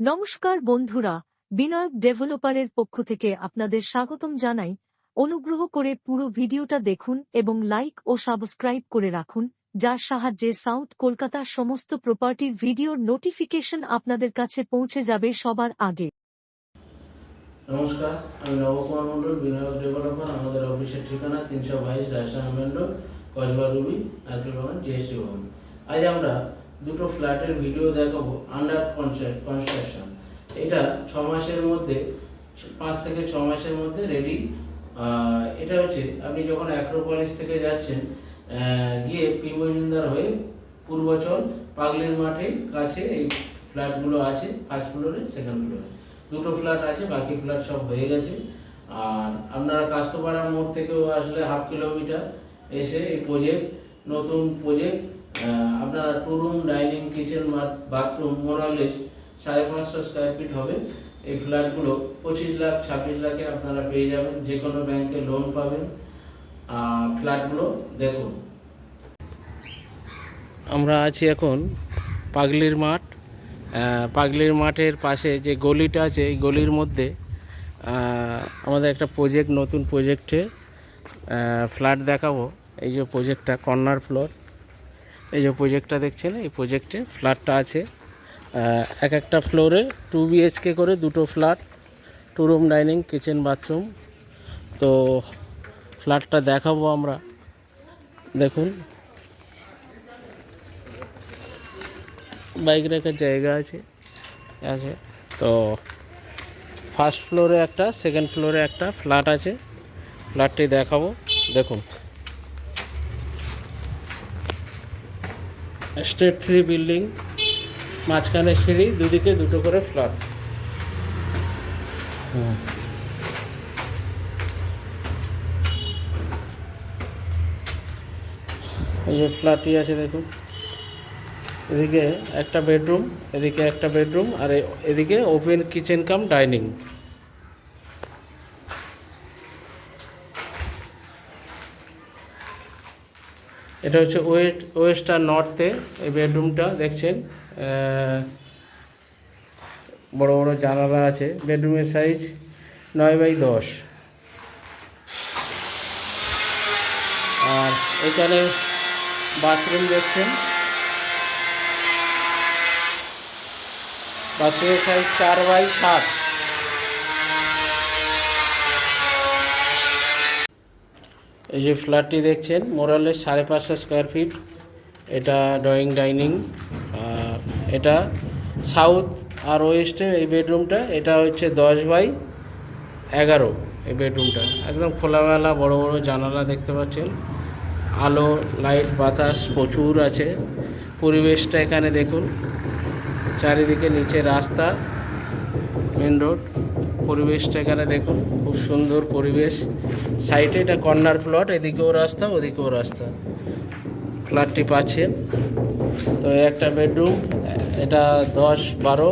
নমস্কার বন্ধুরা, বিনায়ক ডেভেলপারের পক্ষ থেকে আপনাদের স্বাগতম জানাই। অনুগ্রহ করে পুরো ভিডিওটা দেখুন এবং লাইক ও সাবস্ক্রাইব করে রাখুন, যার সাহায্যে সাউথ কলকাতার সমস্ত প্রপার্টির ভিডিওর নোটিফিকেশন আপনাদের কাছে পৌঁছে যাবে সবার আগে। নমস্কার, আমি নবকুমার মণ্ডল বিনিয়োগ ডেভেলপার। আমাদের অফিসের ঠিকানা তিনশো বাইশ Rajshahi main road, Kasba Ruby, Narkel Bagan GST ভবন। আজ আমরা দুটো ফ্ল্যাটের ভিডিও দেখাবো আন্ডার কনস্ট্রাকশন এটা ছ মাসের মধ্যে, পাঁচ থেকে ছ মাসের মধ্যে রেডি এটা হচ্ছে আপনি যখন অ্যাক্রোপলিস থেকে যাচ্ছেন গিয়ে পি মজুমদার হয়ে পূর্বচল পাগলির মাঠে কাছে এই ফ্ল্যাটগুলো আছে ফার্স্ট ফ্লোরে সেকেন্ড ফ্লোরে দুটো ফ্ল্যাট আছে, বাকি ফ্ল্যাট সব হয়ে গেছে। আর আপনারা কাস্তপাড়া মোড় থেকেও আসলে হাফ কিলোমিটার এসে এই প্রজেক্ট নতুন প্রজেক্ট আপনারা two room dining kitchen bathroom মোরালেস সাড়ে পাঁচশো স্কোয়ার ফিট হবে। এই ফ্ল্যাটগুলো পঁচিশ লাখ, ছাব্বিশ লাখে আপনারা পেয়ে যাবেন। যে কোনো ব্যাংকে লোন পাবেন। ফ্ল্যাটগুলো দেখুন। আমরা আছি এখন পাগলির মাঠ। পাগলির মাঠের পাশে যে গলিটা আছে, এই গলির মধ্যে আমাদের একটা প্রজেক্ট নতুন প্রজেক্টে ফ্ল্যাট দেখাবো। এই যে প্রজেক্টটা কর্নার ফ্লোর এই যে প্রজেক্টটা দেখছেন, এই প্রজেক্টে ফ্ল্যাটটা আছে। এক একটা ফ্লোরে টু বিএইচকে করে দুটো flat two room dining kitchen bathroom তো ফ্ল্যাটটা দেখাবো আমরা। দেখুন। বাইক রাখার জায়গা আছে আছে। তো ফার্স্ট ফ্লোরে একটা সেকেন্ড ফ্লোরে একটা ফ্ল্যাট আছে। ফ্ল্যাটটি দেখাবো। দেখুন। স্টেট থ্রি বিল্ডিং, মাঝখানে সিঁড়ি, দুদিকে দুটো করে ফ্ল্যাট। হুম এই যে ফ্ল্যাটটি আছে দেখুন। এদিকে একটা বেডরুম, এদিকে একটা বেডরুম, আর এদিকে ওপেন কিচেন কাম ডাইনিং। এটা হচ্ছে ওয়েস্ট ওয়েস্ট আর নর্থে এই বেডরুমটা, দেখছেন। বড় বড় জানালা আছে, বেডরুমের সাইজ নয় বাই দশ। আর এখানে বাথরুম দেখছেন। বাথরুমের সাইজ চার বাই সাত। এই যে ফ্ল্যাটটি দেখছেন মোরালের সাড়ে পাঁচশো স্কোয়ার ফিট এটা ড্রয়িং ডাইনিং এটা সাউথ আর ওয়েস্টে এই বেডরুমটা এটা হচ্ছে দশ বাই এগারো এই বেডরুমটা একদম খোলামেলা বড় বড় জানালা দেখতে পাচ্ছেন। আলো লাইট বাতাস প্রচুর আছে। পরিবেশটা এখানে দেখুন। চারিদিকে নিচে রাস্তা মেন রোড পরিবেশটা এখানে দেখুন, খুব সুন্দর পরিবেশ। সাইডে এটা কর্নার প্লট এদিকেও রাস্তা ওদিকেও রাস্তা। ফ্ল্যাটটি পাচ্ছেন তো একটা বেডরুম এটা দশ বারো,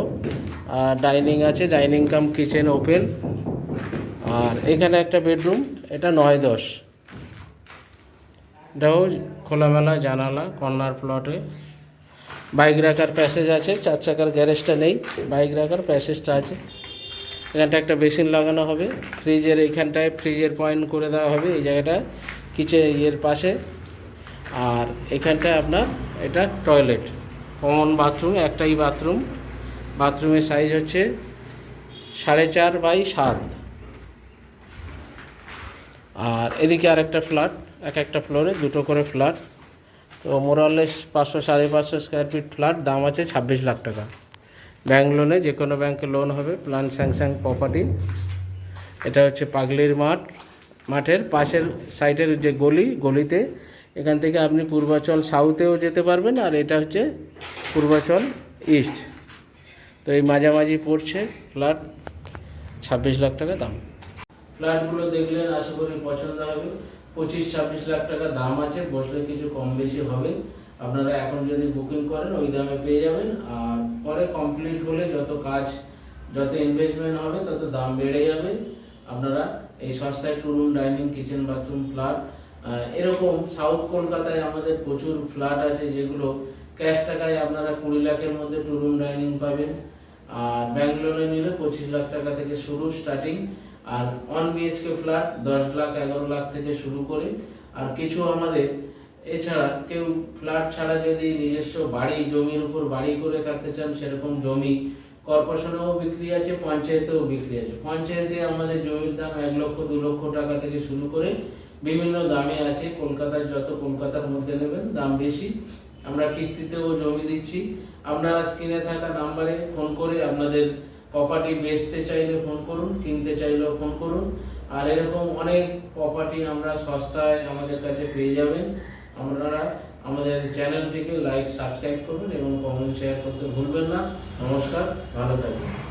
আর ডাইনিং আছে ডাইনিং কাম কিচেন ওপেন আর এখানে একটা বেডরুম এটা নয় দশ। এটাও খোলামেলা জানালা কর্নার প্লটে বাইক রাখার প্যাসেজ আছে, চার চাকার গ্যারেজটা নেই বাইক রাখার প্যাসেজটা আছে। এখানটা একটা বেসিন লাগানো হবে। ফ্রিজের এইখানটায় ফ্রিজের পয়েন্ট করে দেওয়া হবে এই জায়গাটা কিচে ইয়ের পাশে। আর এখানটায় আপনার এটা টয়লেট, কমন বাথরুম, একটাই বাথরুম। বাথরুমের সাইজ হচ্ছে সাড়ে চার বাই সাত। আর এদিকে আরেকটা ফ্ল্যাট, এক একটা ফ্লোরে দুটো করে ফ্ল্যাট। তো মোরালেস পাঁচশো সাড়ে পাঁচশো স্কোয়ার ফিট ফ্ল্যাট, দাম আছে ছাব্বিশ লাখ টাকা। ব্যাংক লোনে যে কোনো ব্যাংকে লোন হবে প্ল্যান স্যাংস্যাং প্রপার্টি এটা হচ্ছে পাগলির মাঠ, মাঠের পাশের সাইডের যে গলি, গলিতে। এখান থেকে আপনি পূর্বাচল সাউথেও যেতে পারবেন আর এটা হচ্ছে পূর্বাচল ইস্ট তো এই মাঝামাঝি পড়ছে ফ্ল্যাট ছাব্বিশ লাখ টাকা দাম। ফ্ল্যাটগুলো দেখলেন আশা করি পছন্দ হবে। পঁচিশ, ছাব্বিশ লাখ টাকা দাম আছে, বসলে কিছু কম বেশি হবে। আপনারা এখন যদি বুকিং করেন, ওই দামে পেয়ে যাবেন। আর পরে কমপ্লিট হলে যত কাজ, যত ইনভেস্টমেন্ট হবে, তত দাম বেড়ে যাবে। আপনারা এই সস্তায় two room dining kitchen bathroom flat এরকম সাউথ কলকাতায় আমাদের প্রচুর ফ্ল্যাট আছে যেগুলো ক্যাশ টাকায় আপনারা কুড়ি লাখের মধ্যে টু রুম ডাইনিং পাবেন। আর ব্যাঙ্গালোরে নিলে পঁচিশ লাখ টাকা থেকে শুরু স্টার্টিং আর ওয়ান বিএইচকে ফ্ল্যাট দশ লাখ, এগারো লাখ থেকে শুরু করে। আর কিছু আমাদের এছাড়া কেউ ফ্ল্যাট ছাড়া যদি নিজস্ব বাড়ি, জমির উপর বাড়ি করে থাকতে চান, সেরকম জমি কর্পোরেশনেও বিক্রি আছে, পঞ্চায়েতেও বিক্রি আছে। পঞ্চায়েতে আমাদের জমির দাম এক লক্ষ, দু লক্ষ টাকা থেকে শুরু করে বিভিন্ন দামে আছে। কলকাতার যত কলকাতার মধ্যে নেবেন, দাম বেশি। আমরা কিস্তিতেও জমি দিচ্ছি। আপনারা স্ক্রিনে থাকা নাম্বারে ফোন করে আপনাদের প্রপার্টি বেচতে চাইলে ফোন করুন, কিনতে চাইলেও ফোন করুন। আর এরকম অনেক প্রপার্টি আমরা সস্তায় আমাদের কাছে পেয়ে যাবেন। আপনারা আমাদের চ্যানেলটিকে লাইক সাবস্ক্রাইব করুন এবং কমেন্ট শেয়ার করতে ভুলবেন না। নমস্কার, ভালো থাকবেন।